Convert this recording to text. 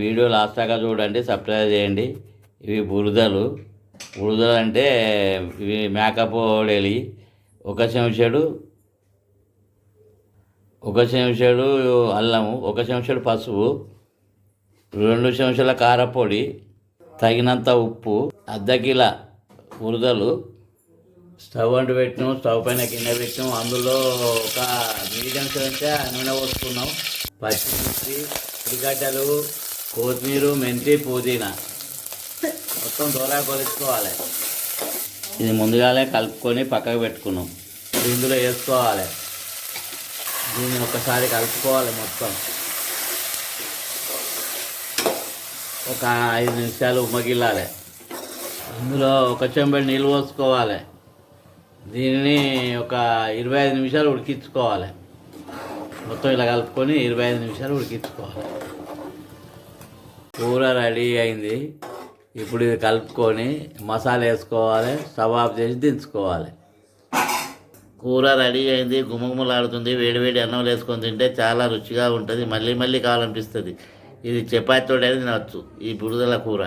Video last దాకా చూడండి subscribe చేయండి. ఇవి బురదలు. బురదలు అంటే ఇవి మేకప్ ఓడేలి ఒక చెంచాడు ఒక చెంచాడు అల్లము ఒక చెంచాడు పసుపు రెండు చెంచాల కారపొడి తగినంత ఉప్పు అర్ధ కిలో బురదలు. స్టవ్ అంటు పెట్టినాం స్టవ్ పైన కింద పెట్టినాం. అందులో ఒక మీడియం చెంచా నూనె పోసుకున్నాం. పచ్చిమిర్చి ఉల్లిగడ్డలు కొత్తిమీర మెంతి పుదీనా. మొత్తం దూరా కొలుచుకోవాలి ఇది ముందుగానే కలుపుకొని పక్కకు పెట్టుకున్నాం. ఇందులో వేసుకోవాలి. దీన్ని ఒకసారి కలుపుకోవాలి మొత్తం. ఒక ఐదు నిమిషాలు ఉమ్మగిల్లాలి. ఇందులో ఒక చెంబడి నీళ్ళు పోసుకోవాలి. దీనిని ఒక ఇరవై ఐదు నిమిషాలు ఉడికించుకోవాలి. మొత్తం ఇలా కలుపుకొని ఇరవై ఐదు నిమిషాలు ఉడికించుకోవాలి. కూర రెడీ అయింది. ఇప్పుడు ఇది కలుపుకొని మసాలా వేసుకోవాలి సవాబ్ చేసి దించుకోవాలి. కూర రెడీ అయింది గుమగుమలాడుతుంది వేడివేడి అన్నం వేసుకొని తింటే చాలా రుచిగా ఉంటుంది మళ్ళీ మళ్ళీ కావాలనిపిస్తుంది. ఇది చపాతీతో తినవచ్చు ఈ బురదల కూర.